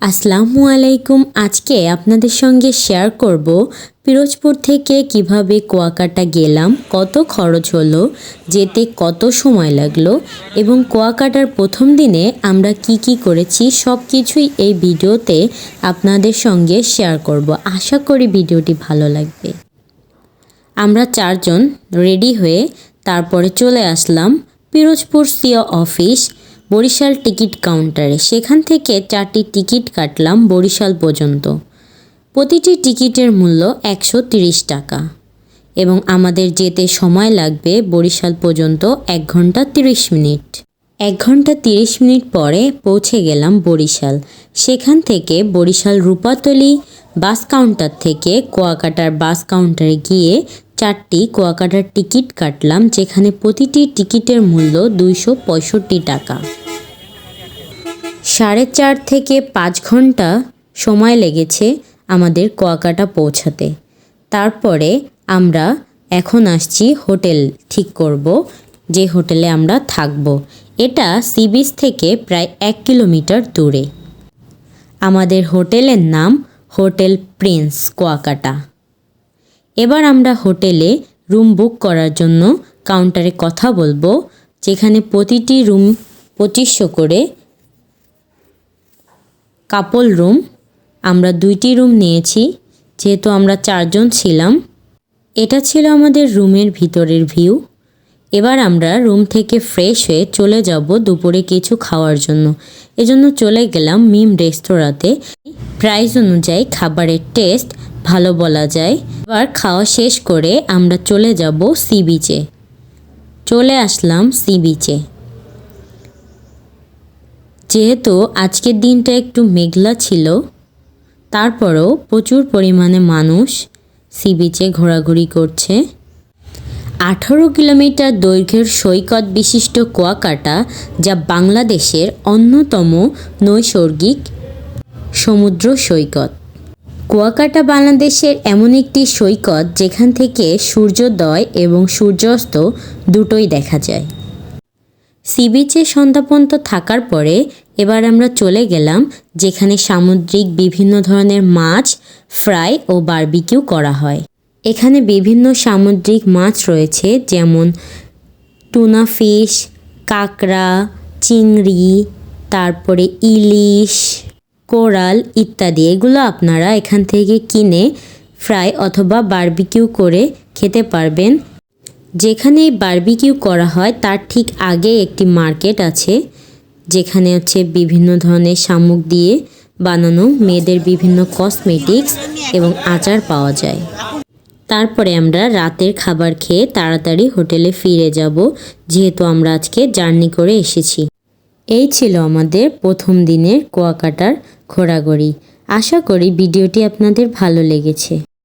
আসসালামু আলাইকুম। আজকে আপনাদের সঙ্গে শেয়ার করব পিরোজপুর থেকে কীভাবে কুয়াকাটা গেলাম, কত খরচ হলো, যেতে কত সময় লাগল এবং কুয়াকাটার প্রথম দিনে আমরা কি কি করেছি সব কিছুই এই ভিডিওতে আপনাদের সঙ্গে শেয়ার করব। আশা করি ভিডিওটি ভালো লাগবে। আমরা চারজন রেডি হয়ে তারপরে চলে আসলাম Pirojpur CO office Barishal ticket কাউন্টারে। সেখান থেকে চারটি টিকিট কাটলাম বরিশাল পর্যন্ত। প্রতিটি টিকিটের মূল্য একশো টাকা। এবং আমাদের যেতে সময় লাগবে বরিশাল পর্যন্ত এক ঘণ্টা তিরিশ মিনিট। এক ঘণ্টা তিরিশ মিনিট পরে পৌঁছে গেলাম বরিশাল। সেখান থেকে বরিশাল রূপাতলি বাস কাউন্টার থেকে কুয়াকাটার বাস কাউন্টারে গিয়ে চারটি কুয়াকাটার টিকিট কাটলাম, যেখানে প্রতিটি টিকিটের মূল্য দুইশো পঁয়ষট্টি টাকা। সাড়ে চার থেকে পাঁচ ঘণ্টা সময় লেগেছে আমাদের কুয়াকাটা পৌঁছাতে। তারপরে আমরা এখন আসছি হোটেল ঠিক করব, যে হোটেলে আমরা থাকব। এটা সি বিচ থেকে প্রায় এক কিলোমিটার দূরে। আমাদের হোটেলের নাম হোটেল প্রিন্স কুয়াকাটা। এবার আমরা হোটেলে রুম বুক করার জন্য কাউন্টারে কথা বলব, যেখানে প্রতিটি রুম পঁচিশশো করে কাপল রুম আমরা দুইটি রুম নিয়েছি, যেহেতু আমরা চারজন ছিলাম। এটা ছিল আমাদের রুমের ভিতরের ভিউ এবার আমরা রুম থেকে ফ্রেশ হয়ে চলে যাব দুপুরে কিছু খাওয়ার জন্য। এজন্য চলে গেলাম মিম রেস্তোরাঁতে। প্রাইস অনুযায়ী খাবারের টেস্ট ভালো বলা যায়। এবার খাওয়া শেষ করে আমরা চলে যাব সি বিচে চলে আসলাম সি বিচে যেহেতু আজকের দিনটা একটু মেঘলা ছিল, তারপরও প্রচুর পরিমাণে মানুষ সি বিচে ঘোরাঘুরি করছে। আঠারো কিলোমিটার দৈর্ঘ্যের সৈকত বিশিষ্ট কুয়াকাটা, যা বাংলাদেশের অন্যতম নৈসর্গিক সমুদ্র সৈকত। কুয়াকাটা বাংলাদেশের এমন একটি সৈকত যেখান থেকে সূর্যোদয় এবং সূর্যাস্ত দুটোই দেখা যায়। সি বিচে থাকার পরে এবার আমরা চলে গেলাম, যেখানে সামুদ্রিক বিভিন্ন ধরনের মাছ, ফ্রাই ও বারবিকিউ করা হয়। এখানে বিভিন্ন সামুদ্রিক মাছ রয়েছে, যেমন টুনা ফিশ, কাঁকড়া, চিংড়ি, তারপরে ইলিশ, কোরাল ইত্যাদি। এগুলো আপনারা এখান থেকে কিনে ফ্রাই অথবা বারবিকিউ করে খেতে পারবেন। যেখানে বারবিকিউ করা হয়, তার ঠিক আগে একটি মার্কেট আছে, যেখানে হচ্ছে বিভিন্ন ধরনের শামুক দিয়ে বানানো মেয়েদের বিভিন্ন কসমেটিক্স এবং আচার পাওয়া যায়। তারপরে আমরা রাতের খাবার খেয়ে তাড়াতাড়ি হোটেলে ফিরে যাব, যেহেতু আমরা আজকে জার্নি করে এসেছি। এই ছিল আমাদের প্রথম দিনের কুয়াকাটার ঘোরাঘুরি। আশা করি ভিডিওটি আপনাদের ভালো লেগেছে।